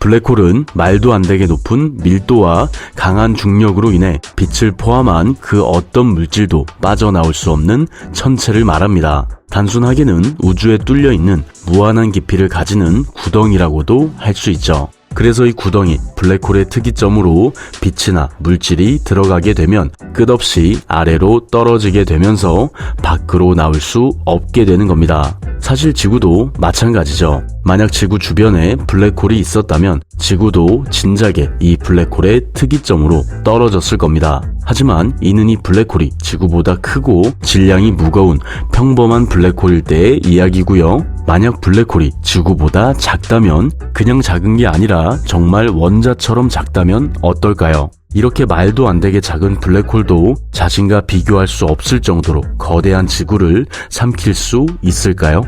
블랙홀은 말도 안 되게 높은 밀도와 강한 중력으로 인해 빛을 포함한 그 어떤 물질도 빠져나올 수 없는 천체를 말합니다. 단순하게는 우주에 뚫려 있는 무한한 깊이를 가지는 구덩이라고도 할 수 있죠. 그래서 이 구덩이 블랙홀의 특이점으로 빛이나 물질이 들어가게 되면 끝없이 아래로 떨어지게 되면서 밖으로 나올 수 없게 되는 겁니다. 사실 지구도 마찬가지죠. 만약 지구 주변에 블랙홀이 있었다면 지구도 진작에 이 블랙홀의 특이점으로 떨어졌을 겁니다. 하지만 이는 이 블랙홀이 지구보다 크고 질량이 무거운 평범한 블랙홀일 때의 이야기고요. 만약 블랙홀이 지구보다 작다면 그냥 작은 게 아니라 정말 원자처럼 작다면 어떨까요? 이렇게 말도 안 되게 작은 블랙홀도 자신과 비교할 수 없을 정도로 거대한 지구를 삼킬 수 있을까요?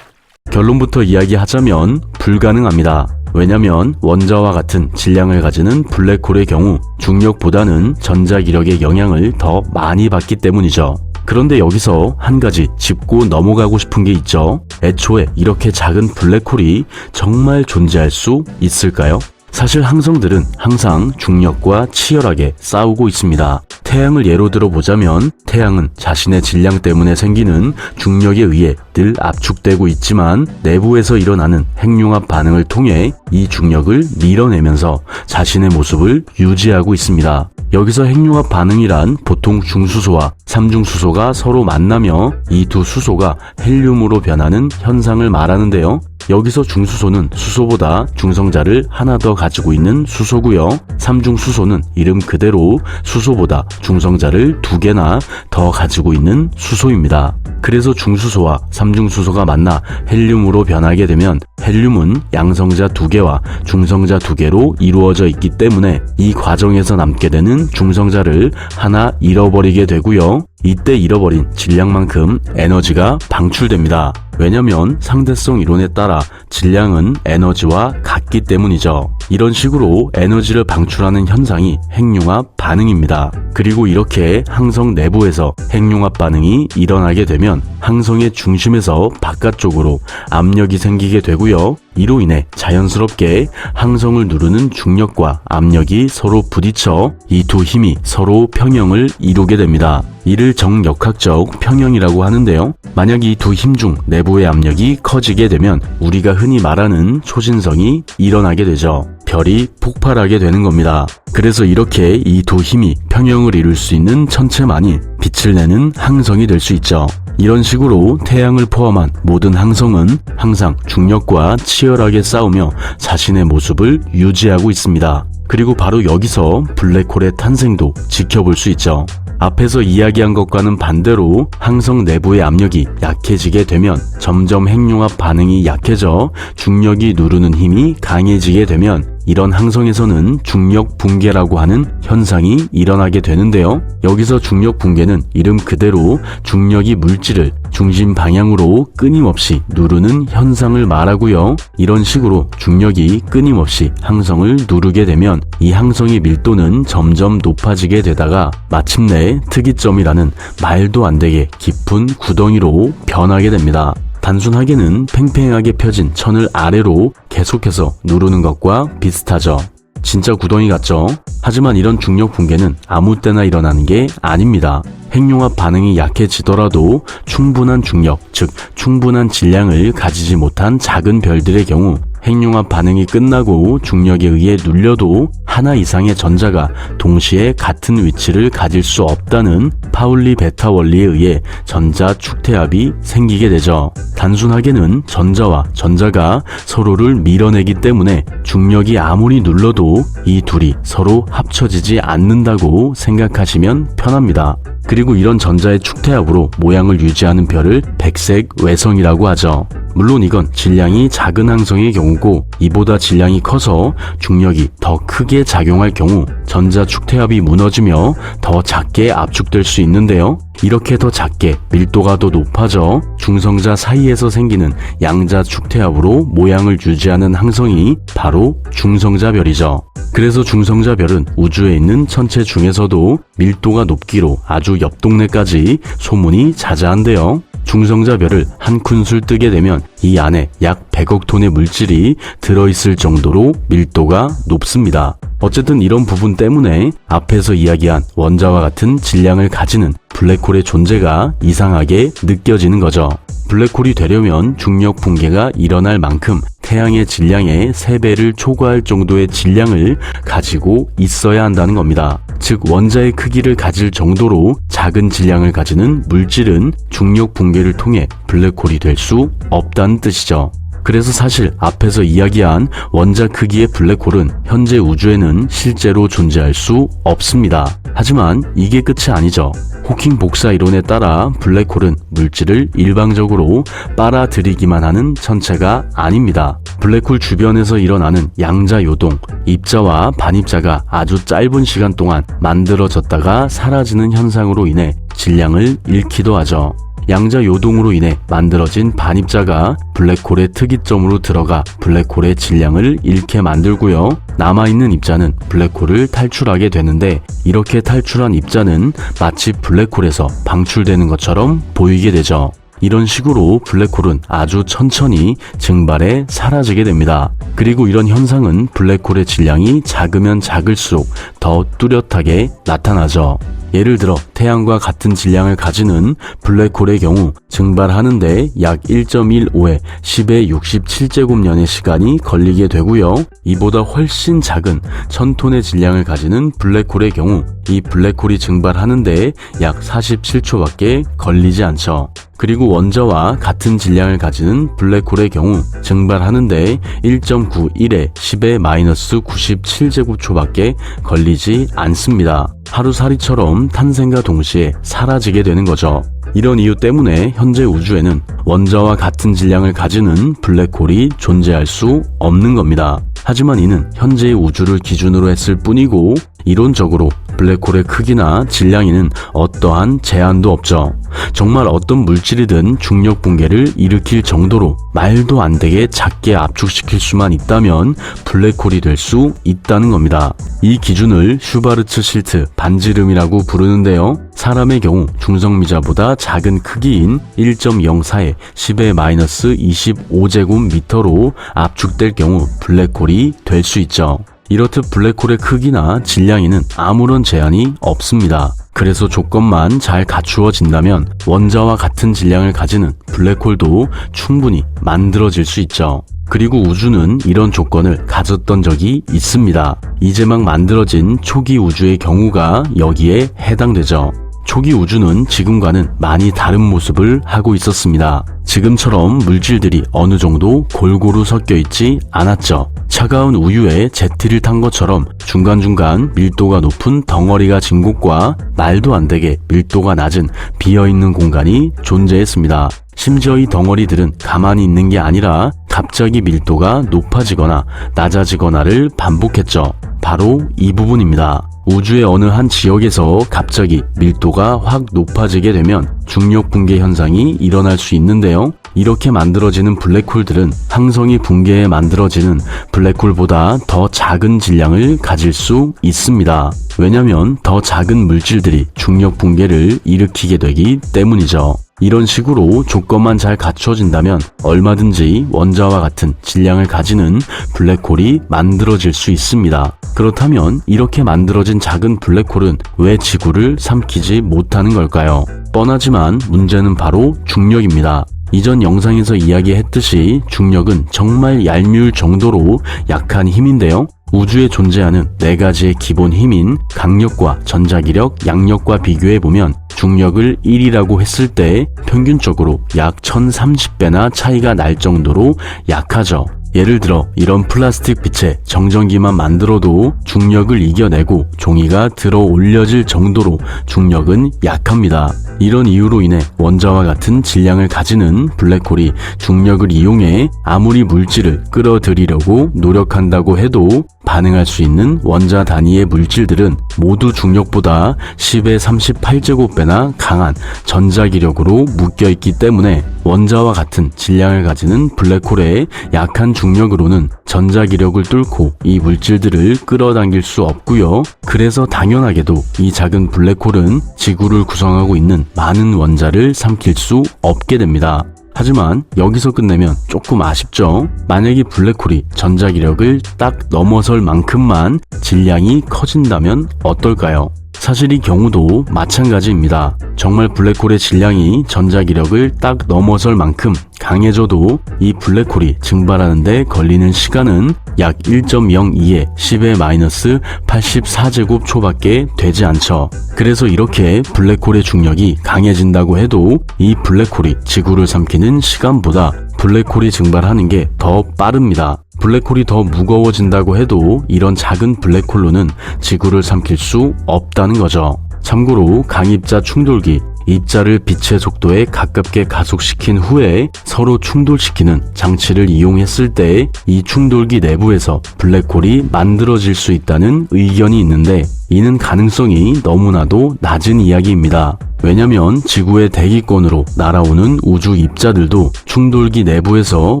결론부터 이야기하자면 불가능합니다. 왜냐면 원자와 같은 질량을 가지는 블랙홀의 경우 중력보다는 전자기력의 영향을 더 많이 받기 때문이죠. 그런데 여기서 한 가지 짚고 넘어가고 싶은 게 있죠. 애초에 이렇게 작은 블랙홀이 정말 존재할 수 있을까요? 사실 항성들은 항상 중력과 치열하게 싸우고 있습니다. 태양을 예로 들어 보자면 태양은 자신의 질량 때문에 생기는 중력에 의해 늘 압축되고 있지만 내부에서 일어나는 핵융합 반응을 통해 이 중력을 밀어내면서 자신의 모습을 유지하고 있습니다. 여기서 핵융합 반응이란 보통 중수소와 삼중수소가 서로 만나며 이 두 수소가 헬륨으로 변하는 현상을 말하는데요. 여기서 중수소는 수소보다 중성자를 하나 더 가지고 있는 수소고요. 삼중수소는 이름 그대로 수소보다 중성자를 두 개나 더 가지고 있는 수소입니다. 그래서 중수소와 삼중수소가 만나 헬륨으로 변하게 되면 헬륨은 양성자 두 개와 중성자 두 개로 이루어져 있기 때문에 이 과정에서 남게 되는 중성자를 하나 잃어버리게 되고요. 이때 잃어버린 질량만큼 에너지가 방출됩니다. 왜냐면 상대성 이론에 따라 질량은 에너지와 같기 때문이죠. 이런 식으로 에너지를 방출하는 현상이 핵융합 반응입니다. 그리고 이렇게 항성 내부에서 핵융합 반응이 일어나게 되면 항성의 중심에서 바깥쪽으로 압력이 생기게 되고요. 이로 인해 자연스럽게 항성을 누르는 중력과 압력이 서로 부딪혀 이 두 힘이 서로 평형을 이루게 됩니다. 이를 정역학적 평형이라고 하는데요. 만약 이 두 힘 중 내부의 압력이 커지게 되면 우리가 흔히 말하는 초신성이 일어나게 되죠. 별이 폭발하게 되는 겁니다. 그래서 이렇게 이 두 힘이 평형을 이룰 수 있는 천체만이 빛을 내는 항성이 될 수 있죠. 이런 식으로 태양을 포함한 모든 항성은 항상 중력과 치열하게 싸우며 자신의 모습을 유지하고 있습니다. 그리고 바로 여기서 블랙홀의 탄생도 지켜볼 수 있죠. 앞에서 이야기한 것과는 반대로 항성 내부의 압력이 약해지게 되면 점점 핵융합 반응이 약해져 중력이 누르는 힘이 강해지게 되면 이런 항성에서는 중력 붕괴라고 하는 현상이 일어나게 되는데요. 여기서 중력 붕괴는 이름 그대로 중력이 물질을 중심 방향으로 끊임없이 누르는 현상을 말하고요. 이런 식으로 중력이 끊임없이 항성을 누르게 되면 이 항성의 밀도는 점점 높아지게 되다가 마침내 특이점이라는 말도 안 되게 깊은 구덩이로 변하게 됩니다. 단순하게는 팽팽하게 펴진 천을 아래로 계속해서 누르는 것과 비슷하죠. 진짜 구덩이 같죠? 하지만 이런 중력 붕괴는 아무 때나 일어나는 게 아닙니다. 핵융합 반응이 약해지더라도 충분한 중력, 즉 충분한 질량을 가지지 못한 작은 별들의 경우 핵융합 반응이 끝나고 중력에 의해 눌려도 하나 이상의 전자가 동시에 같은 위치를 가질 수 없다는 파울리 베타 원리에 의해 전자 축태압이 생기게 되죠. 단순하게는 전자와 전자가 서로를 밀어내기 때문에 중력이 아무리 눌러도 이 둘이 서로 합쳐지지 않는다고 생각하시면 편합니다. 그리고 이런 전자의 축태압으로 모양을 유지하는 별을 백색 외성이라고 하죠. 물론 이건 질량이 작은 항성의 경우고 이보다 질량이 커서 중력이 더 크게 작용할 경우 전자 축태압이 무너지며 더 작게 압축될 수 있는데요. 이렇게 더 작게 밀도가 더 높아져 중성자 사이에서 생기는 양자 축태압으로 모양을 유지하는 항성이 바로 중성자별이죠. 그래서 중성자별은 우주에 있는 천체 중에서도 밀도가 높기로 아주 옆 동네까지 소문이 자자한데요. 중성자별을 한 큰술 뜨게 되면 이 안에 약 100억 톤의 물질이 들어있을 정도로 밀도가 높습니다. 어쨌든 이런 부분 때문에 앞에서 이야기한 원자와 같은 질량을 가지는 블랙홀의 존재가 이상하게 느껴지는 거죠. 블랙홀이 되려면 중력 붕괴가 일어날 만큼 태양의 질량의 3배를 초과할 정도의 질량을 가지고 있어야 한다는 겁니다. 즉 원자의 크기를 가질 정도로 작은 질량을 가지는 물질은 중력 붕괴를 통해 블랙홀이 될 수 없다는 뜻이죠. 그래서 사실 앞에서 이야기한 원자 크기의 블랙홀은 현재 우주에는 실제로 존재할 수 없습니다. 하지만 이게 끝이 아니죠. 호킹 복사 이론에 따라 블랙홀은 물질을 일방적으로 빨아들이기만 하는 천체가 아닙니다. 블랙홀 주변에서 일어나는 양자 요동, 입자와 반입자가 아주 짧은 시간 동안 만들어졌다가 사라지는 현상으로 인해 질량을 잃기도 하죠. 양자 요동으로 인해 만들어진 반입자가 블랙홀의 특이점으로 들어가 블랙홀의 질량을 잃게 만들고요. 남아있는 입자는 블랙홀을 탈출하게 되는데 이렇게 탈출한 입자는 마치 블랙홀에서 방출되는 것처럼 보이게 되죠. 이런 식으로 블랙홀은 아주 천천히 증발해 사라지게 됩니다. 그리고 이런 현상은 블랙홀의 질량이 작으면 작을수록 더 뚜렷하게 나타나죠. 예를 들어 태양과 같은 질량을 가지는 블랙홀의 경우 증발하는데 약 1.15에 10의 67제곱년의 시간이 걸리게 되고요. 이보다 훨씬 작은 1000톤의 질량을 가지는 블랙홀의 경우 이 블랙홀이 증발하는데 약 47초밖에 걸리지 않죠. 그리고 원자와 같은 질량을 가지는 블랙홀의 경우 증발하는데 1.91에 10의 마이너스 97제곱초밖에 걸리지 않습니다. 하루살이처럼 탄생과 동시에 사라지게 되는 거죠. 이런 이유 때문에 현재 우주에는 원자와 같은 질량을 가지는 블랙홀이 존재할 수 없는 겁니다. 하지만 이는 현재의 우주를 기준으로 했을 뿐이고 이론적으로 블랙홀의 크기나 질량에는 어떠한 제한도 없죠. 정말 어떤 물질이든 중력 붕괴를 일으킬 정도로 말도 안 되게 작게 압축시킬 수만 있다면 블랙홀이 될 수 있다는 겁니다. 이 기준을 슈바르츠 실트 반지름이라고 부르는데요. 사람의 경우 중성미자보다 작은 크기인 1.04에 10의 마이너스 25제곱미터로 압축될 경우 블랙홀이 될 수 있죠. 이렇듯 블랙홀의 크기나 질량에는 아무런 제한이 없습니다. 그래서 조건만 잘 갖추어진다면 원자와 같은 질량을 가지는 블랙홀도 충분히 만들어질 수 있죠. 그리고 우주는 이런 조건을 가졌던 적이 있습니다. 이제 막 만들어진 초기 우주의 경우가 여기에 해당되죠. 초기 우주는 지금과는 많이 다른 모습을 하고 있었습니다. 지금처럼 물질들이 어느 정도 골고루 섞여 있지 않았죠. 차가운 우유에 제티를 탄 것처럼 중간중간 밀도가 높은 덩어리가 진 곳과 말도 안 되게 밀도가 낮은 비어있는 공간이 존재했습니다. 심지어 이 덩어리들은 가만히 있는 게 아니라 갑자기 밀도가 높아지거나 낮아지거나를 반복했죠. 바로 이 부분입니다. 우주의 어느 한 지역에서 갑자기 밀도가 확 높아지게 되면 중력 붕괴 현상이 일어날 수 있는데요. 이렇게 만들어지는 블랙홀들은 항성이 붕괴해 만들어지는 블랙홀보다 더 작은 질량을 가질 수 있습니다. 왜냐면 더 작은 물질들이 중력 붕괴를 일으키게 되기 때문이죠. 이런 식으로 조건만 잘 갖춰진다면 얼마든지 원자와 같은 질량을 가지는 블랙홀이 만들어질 수 있습니다. 그렇다면 이렇게 만들어진 작은 블랙홀은 왜 지구를 삼키지 못하는 걸까요? 뻔하지만 문제는 바로 중력입니다. 이전 영상에서 이야기했듯이 중력은 정말 얄미울 정도로 약한 힘인데요. 우주에 존재하는 네 가지의 기본 힘인 강력과 전자기력, 양력과 비교해보면 중력을 1이라고 했을 때 평균적으로 약 1030배나 차이가 날 정도로 약하죠. 예를 들어 이런 플라스틱 빛에 정전기만 만들어도 중력을 이겨내고 종이가 들어 올려질 정도로 중력은 약합니다. 이런 이유로 인해 원자와 같은 질량을 가지는 블랙홀이 중력을 이용해 아무리 물질을 끌어들이려고 노력한다고 해도 반응할 수 있는 원자 단위의 물질들은 모두 중력보다 10의 38제곱배나 강한 전자기력으로 묶여있기 때문에 원자와 같은 질량을 가지는 블랙홀의 약한 중력으로는 전자기력을 뚫고 이 물질들을 끌어당길 수 없고요. 그래서 당연하게도 이 작은 블랙홀은 지구를 구성하고 있는 많은 원자를 삼킬 수 없게 됩니다. 하지만 여기서 끝내면 조금 아쉽죠? 만약에 블랙홀이 전자기력을 딱 넘어설 만큼만 질량이 커진다면 어떨까요? 사실 이 경우도 마찬가지입니다. 정말 블랙홀의 질량이 전자기력을 딱 넘어설 만큼 강해져도 이 블랙홀이 증발하는데 걸리는 시간은 약 1.02의 10의 마이너스 84제곱 초밖에 되지 않죠. 그래서 이렇게 블랙홀의 중력이 강해진다고 해도 이 블랙홀이 지구를 삼키는 시간보다 블랙홀이 증발하는 게 더 빠릅니다. 블랙홀이 더 무거워진다고 해도 이런 작은 블랙홀로는 지구를 삼킬 수 없다는 거죠. 참고로 강입자 충돌기, 입자를 빛의 속도에 가깝게 가속시킨 후에 서로 충돌시키는 장치를 이용했을 때 이 충돌기 내부에서 블랙홀이 만들어질 수 있다는 의견이 있는데 이는 가능성이 너무나도 낮은 이야기입니다. 왜냐면 지구의 대기권으로 날아오는 우주 입자들도 충돌기 내부에서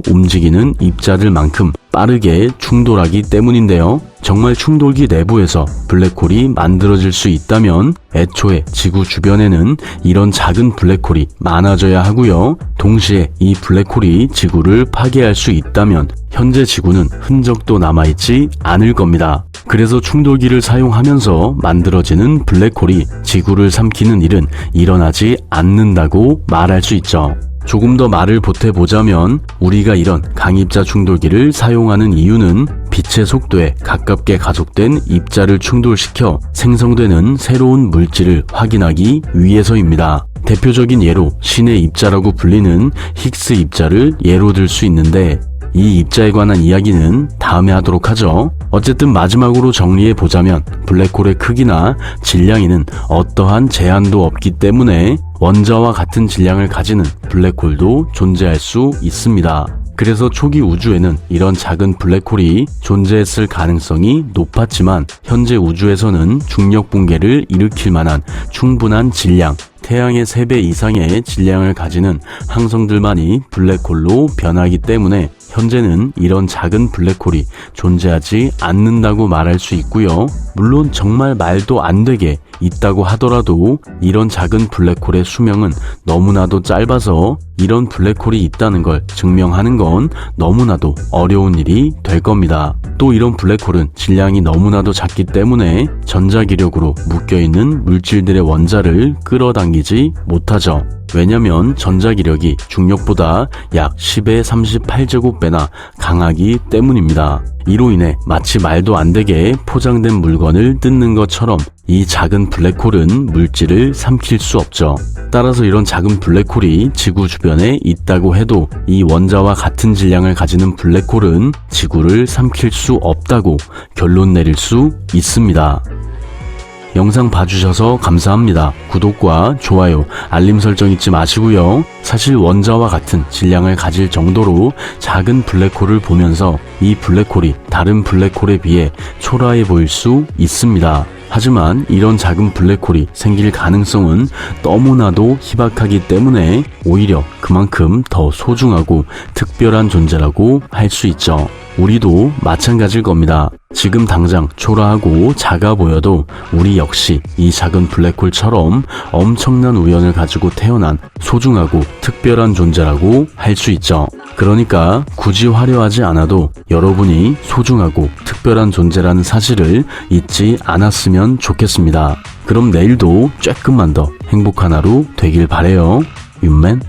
움직이는 입자들만큼 빠르게 충돌하기 때문인데요. 정말 충돌기 내부에서 블랙홀이 만들어질 수 있다면 애초에 지구 주변에는 이런 작은 블랙홀이 많아져야 하고요. 동시에 이 블랙홀이 지구를 파괴할 수 있다면 현재 지구는 흔적도 남아있지 않을 겁니다. 그래서 충돌기를 사용하면서 만들어지는 블랙홀이 지구를 삼키는 일은 일어나지 않는다고 말할 수 있죠. 조금 더 말을 보태보자면 우리가 이런 강입자 충돌기를 사용하는 이유는 빛의 속도에 가깝게 가속된 입자를 충돌시켜 생성되는 새로운 물질을 확인하기 위해서입니다. 대표적인 예로 신의 입자라고 불리는 힉스 입자를 예로 들 수 있는데 이 입자에 관한 이야기는 다음에 하도록 하죠. 어쨌든 마지막으로 정리해 보자면 블랙홀의 크기나 질량에는 어떠한 제한도 없기 때문에 원자와 같은 질량을 가지는 블랙홀도 존재할 수 있습니다. 그래서 초기 우주에는 이런 작은 블랙홀이 존재했을 가능성이 높았지만 현재 우주에서는 중력 붕괴를 일으킬 만한 충분한 질량, 태양의 3배 이상의 질량을 가지는 항성들만이 블랙홀로 변하기 때문에 현재는 이런 작은 블랙홀이 존재하지 않는다고 말할 수 있고요. 물론 정말 말도 안 되게 있다고 하더라도 이런 작은 블랙홀의 수명은 너무나도 짧아서 이런 블랙홀이 있다는 걸 증명하는 건 너무나도 어려운 일이 될 겁니다. 또 이런 블랙홀은 질량이 너무나도 작기 때문에 전자기력으로 묶여있는 물질들의 원자를 끌어당기지 못하죠. 왜냐면 전자기력이 중력보다 약 10의 38제곱배나 강하기 때문입니다. 이로 인해 마치 말도 안 되게 포장된 물건을 뜯는 것처럼 이 작은 블랙홀은 물질을 삼킬 수 없죠. 따라서 이런 작은 블랙홀이 지구 주변에 있다고 해도 이 원자와 같은 질량을 가지는 블랙홀은 지구를 삼킬 수 없다고 결론 내릴 수 있습니다. 영상 봐주셔서 감사합니다. 구독과 좋아요, 알림 설정 잊지 마시고요. 사실 원자와 같은 질량을 가질 정도로 작은 블랙홀을 보면서 이 블랙홀이 다른 블랙홀에 비해 초라해 보일 수 있습니다. 하지만 이런 작은 블랙홀이 생길 가능성은 너무나도 희박하기 때문에 오히려 그만큼 더 소중하고 특별한 존재라고 할 수 있죠. 우리도 마찬가지일 겁니다. 지금 당장 초라하고 작아 보여도 우리 역시 이 작은 블랙홀처럼 엄청난 우연을 가지고 태어난 소중하고 특별한 존재라고 할 수 있죠. 그러니까 굳이 화려하지 않아도 여러분이 소중하고 특별한 존재라는 사실을 잊지 않았으면 좋겠습니다. 그럼 내일도 조금만 더 행복한 하루 되길 바래요. 윤맨